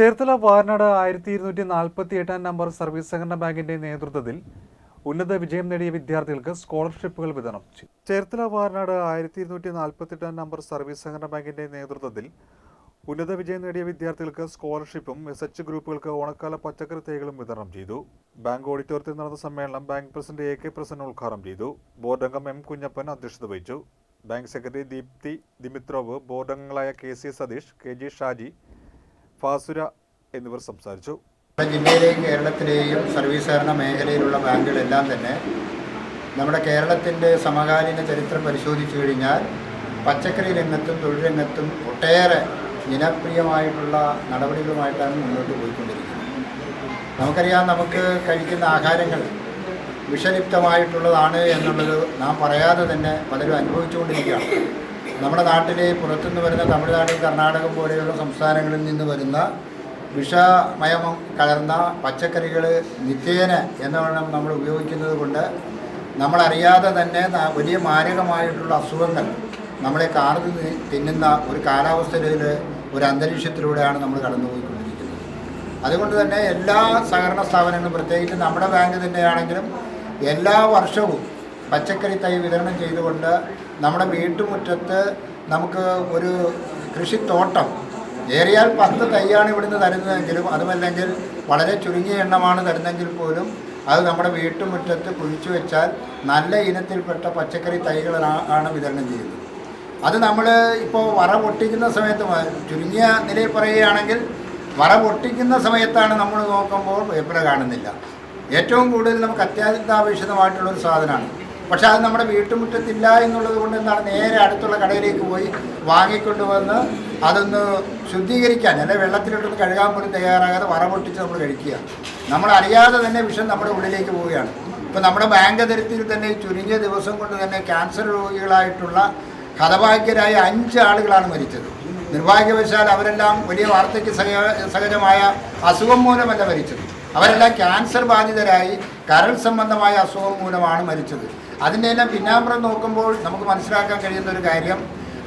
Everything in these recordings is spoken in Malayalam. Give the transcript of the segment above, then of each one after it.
ചേർത്തല വാർനാട് ആയിരത്തി ഇരുന്നൂറ്റി നാൽപ്പത്തി എട്ടാം നമ്പർ സർവീസ് സഹകരണ ബാങ്കിന്റെ നേതൃത്വത്തിൽ ഉന്നത വിജയം നേടിയ വിദ്യാർത്ഥികൾക്ക് സ്കോളർഷിപ്പുകൾ വിതരണം ചെയ്തു. ചേർത്തല വാർനാട് ആയിരത്തി ഇരുന്നൂറ്റി നാൽപ്പത്തി എട്ടാം നമ്പർ സർവീസ് സഹകരണ ബാങ്കിന്റെ നേതൃത്വത്തിൽ ഉന്നത വിജയം നേടിയ വിദ്യാർത്ഥികൾക്ക് സ്കോളർഷിപ്പും എസ് എച്ച് ഗ്രൂപ്പുകൾക്ക് ഓണക്കാല പച്ചക്കറി തൈകളും വിതരണം ചെയ്തു. ബാങ്ക് ഓഡിറ്റോറിയത്തിൽ നടന്ന സമ്മേളനം bank president A K Prasanna ഉദ്ഘാടനം ചെയ്തു. ബോർഡ് അംഗം എം കുഞ്ഞപ്പൻ അധ്യക്ഷത വഹിച്ചു. Bank secretary Deepthi Dimitrov board അംഗങ്ങളായ K C Satheesh K G Shaji ഫാസുര എന്നിവർ സംസാരിച്ചു. ജില്ലയിലെയും കേരളത്തിലെയും സർവീസ് സഹകരണ മേഖലയിലുള്ള ബാങ്കുകളെല്ലാം തന്നെ നമ്മുടെ കേരളത്തിന്റെ സമകാലീന ചരിത്രം പരിശോധിച്ചു കഴിഞ്ഞാൽ പച്ചക്കറി രംഗത്തും തൊഴിൽ രംഗത്തും ഒട്ടേറെ ജനപ്രിയമായിട്ടുള്ള നടപടികളുമായിട്ടാണ് മുന്നോട്ട് പോയിക്കൊണ്ടിരിക്കുന്നത്. നമുക്കറിയാം നമുക്ക് കഴിക്കുന്ന ആഹാരങ്ങൾ വിഷലിപ്തമായിട്ടുള്ളതാണ് എന്നുള്ളത് നാം പറയാതെ തന്നെ പലരും അനുഭവിച്ചുകൊണ്ടിരിക്കുകയാണ്. നമ്മുടെ നാട്ടിലെ പുറത്തുനിന്ന് വരുന്ന തമിഴ്നാട് കർണാടകം പോലെയുള്ള സംസ്ഥാനങ്ങളിൽ നിന്ന് വരുന്ന വിഷമയം കലർന്ന പച്ചക്കറികൾ നിത്യേന എന്നവണ്ണം നമ്മൾ ഉപയോഗിക്കുന്നത് കൊണ്ട് നമ്മളറിയാതെ തന്നെ വലിയ മാരകമായിട്ടുള്ള അസുഖങ്ങൾ നമ്മളെ കാർന്ന് തിന്നുന്ന ഒരു കാലാവസ്ഥയിൽ ഒരു അന്തരീക്ഷത്തിലൂടെയാണ് നമ്മൾ കടന്നുപോയിക്കൊണ്ടിരിക്കുന്നത്. അതുകൊണ്ട് തന്നെ എല്ലാ സഹകരണ സ്ഥാപനങ്ങളും പ്രത്യേകിച്ച് നമ്മുടെ ബാങ്ക് തന്നെയാണെങ്കിലും എല്ലാ വർഷവും പച്ചക്കറി തൈ വിതരണം ചെയ്തുകൊണ്ട് നമ്മുടെ വീട്ടുമുറ്റത്ത് നമുക്ക് ഒരു കൃഷിത്തോട്ടം ഏറിയാൽ പത്ത് തൈയാണ് ഇവിടുന്ന് തരുന്നതെങ്കിലും അതുമല്ലെങ്കിൽ വളരെ ചുരുങ്ങിയ എണ്ണമാണ് തരുന്നെങ്കിൽ പോലും അത് നമ്മുടെ വീട്ടുമുറ്റത്ത് കുഴിച്ചു വെച്ചാൽ നല്ല ഇനത്തിൽപ്പെട്ട പച്ചക്കറി തൈകളാണ് വിതരണം ചെയ്യുന്നത്. അത് നമ്മൾ ഇപ്പോൾ വറ പൊട്ടിക്കുന്ന സമയത്ത് ചുരുങ്ങിയ നിലയിൽ പറയുകയാണെങ്കിൽ വറ പൊട്ടിക്കുന്ന സമയത്താണ് നമ്മൾ നോക്കുമ്പോൾ വേപ്പില കാണുന്നില്ല. ഏറ്റവും കൂടുതൽ നമുക്ക് അത്യാധികാപേക്ഷിതമായിട്ടുള്ളൊരു സാധനമാണ്. പക്ഷെ അത് നമ്മുടെ വീട്ടുമുറ്റത്തില്ല എന്നുള്ളത് കൊണ്ട് എന്താണ് നേരെ അടുത്തുള്ള കടയിലേക്ക് പോയി വാങ്ങിക്കൊണ്ട് വന്ന് അതൊന്ന് ശുദ്ധീകരിക്കാൻ അല്ലെങ്കിൽ വെള്ളത്തിലിട്ടൊന്ന് കഴുകാൻ പോലും തയ്യാറാകാതെ വറ പൊട്ടിച്ച് നമ്മൾ കഴിക്കുക. നമ്മൾ അറിയാതെ തന്നെ വിഷം നമ്മുടെ ഉള്ളിലേക്ക് പോവുകയാണ്. ഇപ്പം നമ്മുടെ ബാങ്ക് തരത്തിൽ തന്നെ ചുരുങ്ങിയ ദിവസം കൊണ്ട് തന്നെ ക്യാൻസർ രോഗികളായിട്ടുള്ള ഹതഭാഗ്യരായ അഞ്ച് ആളുകളാണ് മരിച്ചത്. നിർഭാഗ്യവശാൽ അവരെല്ലാം വലിയ വാർദ്ധക്യ സഹ- സഹജമായ അസുഖം മൂലമല്ല മരിച്ചത്. അവരെല്ലാം ക്യാൻസർ ബാധിതരായി കരൾ സംബന്ധമായ അസുഖം മൂലമാണ് മരിച്ചത്. അതിന്റെ എല്ലാം പിന്നാമ്പുറം നോക്കുമ്പോൾ നമുക്ക് മനസ്സിലാക്കാൻ കഴിയുന്ന ഒരു കാര്യം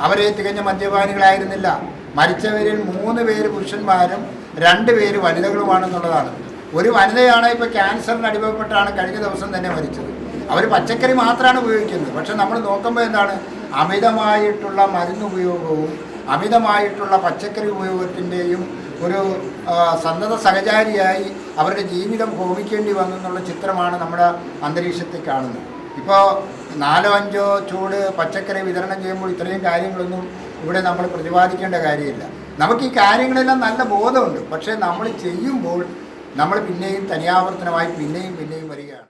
അവരെ തികഞ്ഞ മദ്യപാനികളായിരുന്നില്ല. മരിച്ചവരിൽ മൂന്ന് പേര് പുരുഷന്മാരും രണ്ട് പേര് വനിതകളുമാണെന്നുള്ളതാണ്. ഒരു വനിതയാണ് ഇപ്പോൾ ക്യാൻസറിന് അടിമപ്പെട്ടാണ് കഴിഞ്ഞ ദിവസം തന്നെ മരിച്ചത്. അവർ പച്ചക്കറി മാത്രമാണ് ഉപയോഗിക്കുന്നത്. പക്ഷെ നമ്മൾ നോക്കുമ്പോൾ എന്താണ്? അമിതമായിട്ടുള്ള മരുന്ന് ഉപയോഗവും അമിതമായിട്ടുള്ള പച്ചക്കറി ഉപയോഗത്തിന്റെയും ഒരു സന്നദ്ധ സഹചാരിയായി അവരുടെ ജീവിതം ഹോമിക്കേണ്ടി വന്നു എന്നുള്ള ചിത്രമാണ് നമ്മുടെ അന്തരീക്ഷത്തിൽ കാണുന്നത്. ഇപ്പോൾ നാലോ അഞ്ചോ ചൂട് പച്ചക്കറി വിതരണം ചെയ്യുമ്പോൾ ഇത്രയും കാര്യങ്ങളൊന്നും ഇവിടെ നമ്മൾ പ്രതിപാദിക്കേണ്ട കാര്യമില്ല. നമുക്ക് ഈ കാര്യങ്ങളെല്ലാം നല്ല ബോധമുണ്ട്. പക്ഷേ നമ്മൾ ചെയ്യുമ്പോൾ നമ്മൾ പിന്നെയും തനിയാവർത്തനമായി പിന്നെയും പിന്നെയും